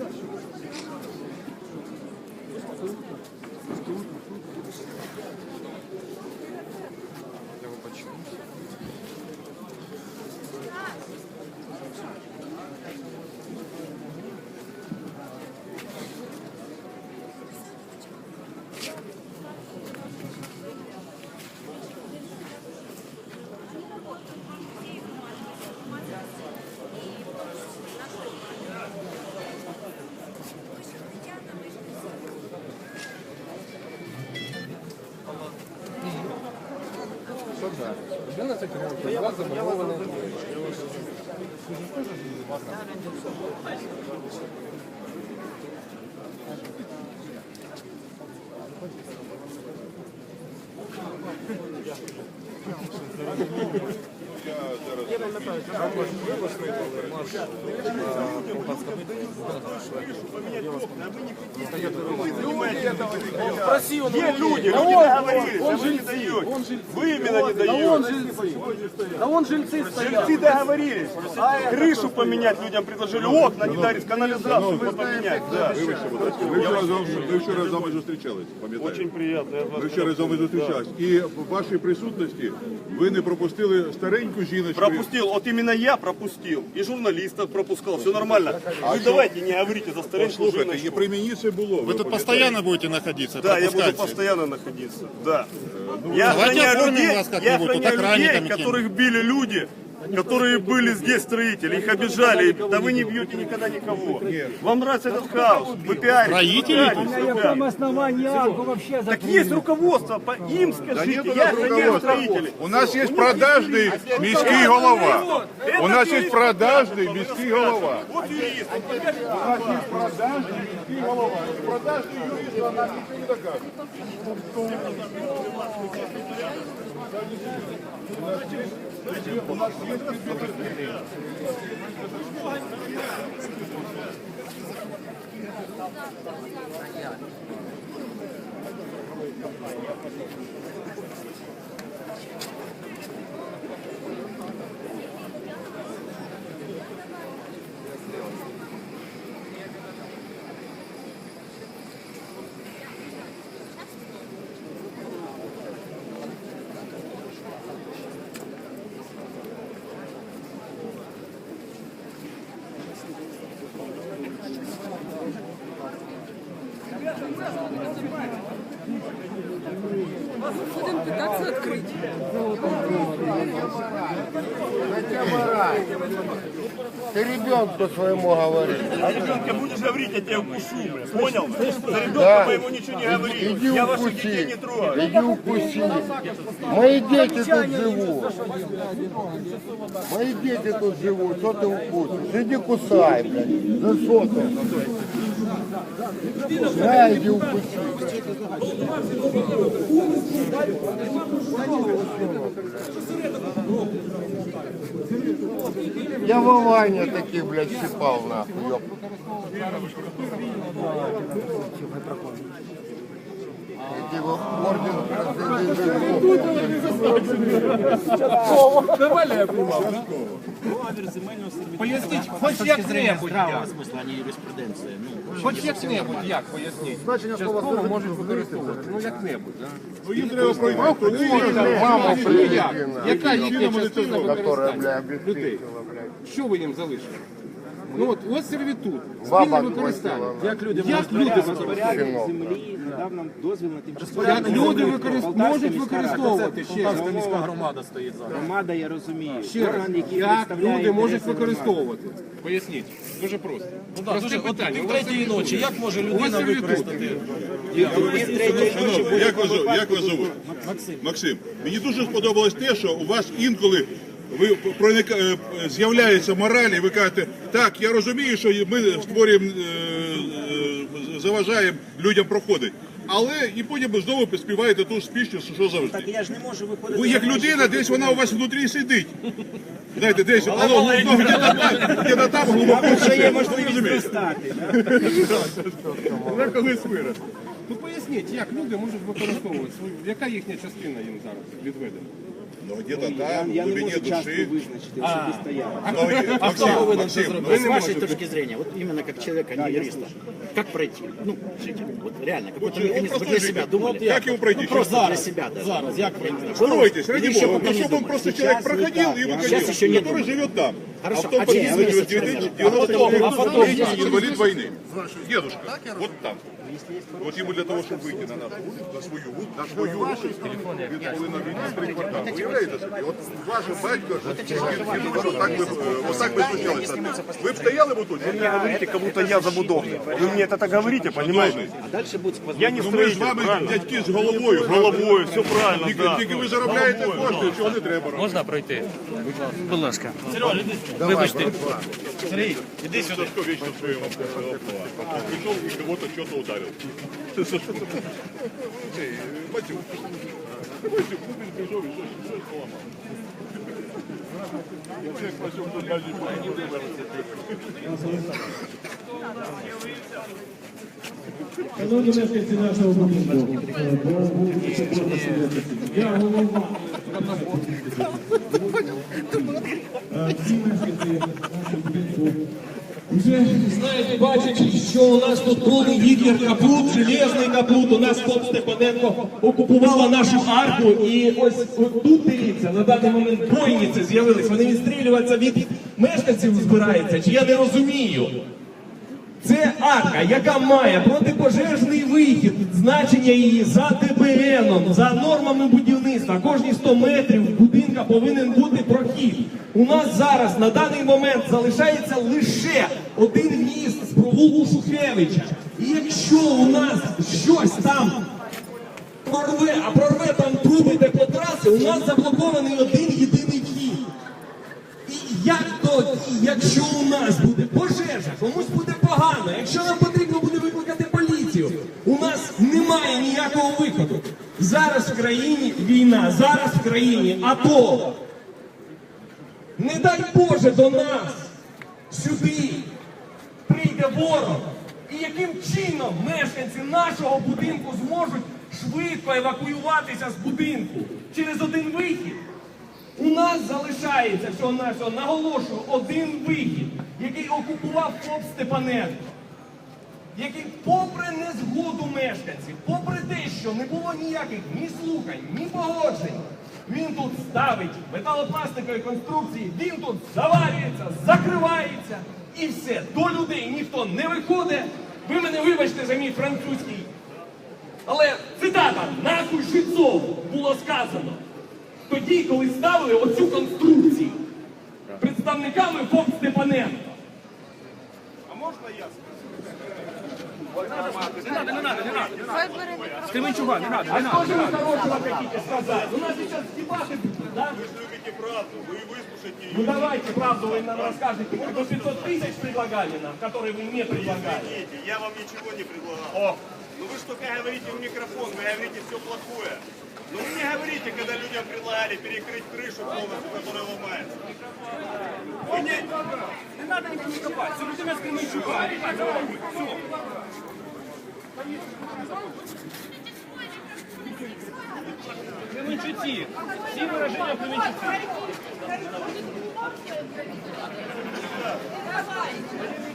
почему? Людина це керує, вас заборгований. Просил, Где люди? Люди договорились, а вы не даете. Вы именно не даете. Да вон жильцы стоят. Жильцы договорились. Крышу поменять людям предложили, окна не дарить, канализацию поменять. Да. Ми вчора, з вами- ми вчора з вами зустрічались, пам'ятаєте? Очень приятно. я вас Ми вчора з вами зустрічались. І в вашій присутності ви не пропустили стареньку жіночку. Пропустил, вот именно я пропустил. И журналистов пропускал, все нормально. Вы давайте не говорите за старенькую Слухайте, і женщину. при мені це було. Вы тут постоянно будете находиться, Да, я буду пропускайте. постоянно находиться. Да. Я давайте охраняю оформим людей, вас я как-нибудь, тут охраняю охранниками людей, которых били люди, которые были здесь строители, их обижали. Да вы не бьете никогда никого. Вам нравится этот хаос. Вы пиарите. Строители вы пиарите, вы пиарите. основании Арку вообще Так есть руководство, по им скажите, нету я нас охраняю руководства. строителей. У нас є продажний міський голова. У нас є продажний міський голова. Вот юрист. У нас є продажний міський голова. Продажний юрист, а нам нічого не докаже. У нас Будем пытаться открыть. Ты ребенку своему говори. А ребенка будешь говорить, я тебя укушу. блядь. Понял? За ребенка моему ничего не говори. Иди Я ваших детей укуси. не трогаю. Иди укуси. Мои дети тут живут. Мои дети тут живут. Что ты укусишь? Иди кусай, блядь. За что ты? На, иди укуси. Я Вованя таких, блядь, щипал, нахуй, Иди в орден Поясніть, хоч як-небудь як. смысла, а не юриспруденция. Ну, Хоч як-небудь як поясніть. Частково можуть використовувати. Ну як-небудь. Ну їм треба пройти. Мама Як? Яка їхня частина Которая, використання людей? Що ви їм залишили? Ну от, ось сервітут, спільне використання. Як люди Як люди використовують? Землі надав нам дозвіл на тимчасове Як люди використ- можуть використовувати ще раз. громада стоїть зараз. Громада, я розумію. Ще раз, Орган, який як представляє люди можуть інтереси використовувати? Поясніть, дуже просто. Просте питання. У вас третьої ночі, як може людина використати? Шановні, як вас, зовут? як вас зовут? Максим. Максим. Мені дуже сподобалось те, що у вас інколи ви проника... е, з'являється мораль, і ви кажете, так, я розумію, що ми створюємо, е, е, заважаємо людям проходити. Але і потім знову співаєте ту ж пісню, що Так я ж не можу виходити. Ви як людина, десь вона у вас внутрі сидить. Знаєте, десь, але ну, ну, где-то там, глибоко в є можливість достати. Вона колись виросте. Ну поясніть, як люди можуть використовувати свою, яка їхня частина їм зараз відведена? Ну где-то Я, там, в я не глубине души. визначити особисто я. Ну, и- Максим, Максим, ну, С вашей точки зрения, вот именно как человека, не юриста, как пройти? Ну, жителю, вот реально, какой-то Вот механизм. Вы простой для себя житель. думали? Как его пройти? Просто для себя даже. Зараз, як пройти? Стройтесь, ради бога, ну, чтобы он просто человек проходил и выходил, Сейчас еще не который думаю. живет там. Хорошо, а в том а через подъезде месяц живет пройдем. 90 инвалид войны. Дедушка, вот там. Вот ему для того, чтобы выйти на нашу улицу, на свою вулицю, на свою вулицю, він повинен вийти з три квартали. Уявляєте собі? От ваш батько, він говорив, так би, е, отак би зустрічалися. Ви б стояли б тут? Вы мне говорите, как будто я забудовник. Вы мне это так говорите, понимаете? А далі буде Я не Ну ми ж з строитель, вами правильно? дядьки з головою. Головою, все правильно, Тільки, да. тільки ви заробляєте кошти, чого не треба. робити. Можна пройти? Будь ласка. Сашко вечно в своем обплывает. Потом пришел и кого-то что-то ударил. Эй, Матюк, Матюк, Путин пришел и что- что поломал. Я всех спросил, кто дальше Шановні мешканці нашого будинку, е, по вулиці Соборна 17, я голова. Е, Всі мешканці нашого будинку вже знають, бачать, що у нас тут повний Гітлер капут, железний капут. У нас Поп Степаненко окупувала нашу арку. І ось тут дивіться, на даний момент бойниці з'явились. Вони відстрілюватися від мешканців збираються, чи я не розумію. Це арка, яка має протипожежний вихід, значення її за ДБНом, за нормами будівництва. Кожні 100 метрів будинка повинен бути прохід. У нас зараз на даний момент залишається лише один в'їзд з провулку Шухевича. І якщо у нас щось там прорве, а прорве там труби теплотраси, у нас заблокований один єдиний вхід. І як тоді, якщо у нас буде пожежа, комусь буде погано, якщо нам потрібно буде викликати поліцію, у нас немає ніякого виходу. Зараз в країні війна, зараз в країні АТО. Не дай Боже до нас сюди прийде ворог. І яким чином мешканці нашого будинку зможуть швидко евакуюватися з будинку через один вихід? У нас залишається всього нашого, наголошую, один вихід, який окупував ФОП Степаненко, який, попри незгоду мешканців, попри те, що не було ніяких ні слухань, ні погоджень, він тут ставить металопластикові конструкції, він тут заварюється, закривається і все. До людей ніхто не виходить. Ви мене вибачте за мій французький. Але цитата нахуй жильцов було сказано тоді, коли ставили оцю конструкцію представниками ФОП Степаненко. З Кременчуга, не надо, А что же вы хорошего хотите сказать? У нас сейчас дебаты будут, да? Вы же любите правду, вы выслушайте ее. Ну давайте правду вы нам расскажете. Мы до 500 тысяч предлагали нам, которые вы не предлагали. Извините, я вам ничего не предлагал. Ну вы же только говорите в микрофон, вы говорите все плохое. Ну вы не говорите, когда людям предлагали перекрыть крышу полностью, которая ломается. Вы не... Не надо никого не копать, все людина с Кременчуга. Все. Кременчуці. Всі вираження Кременчуці. Вы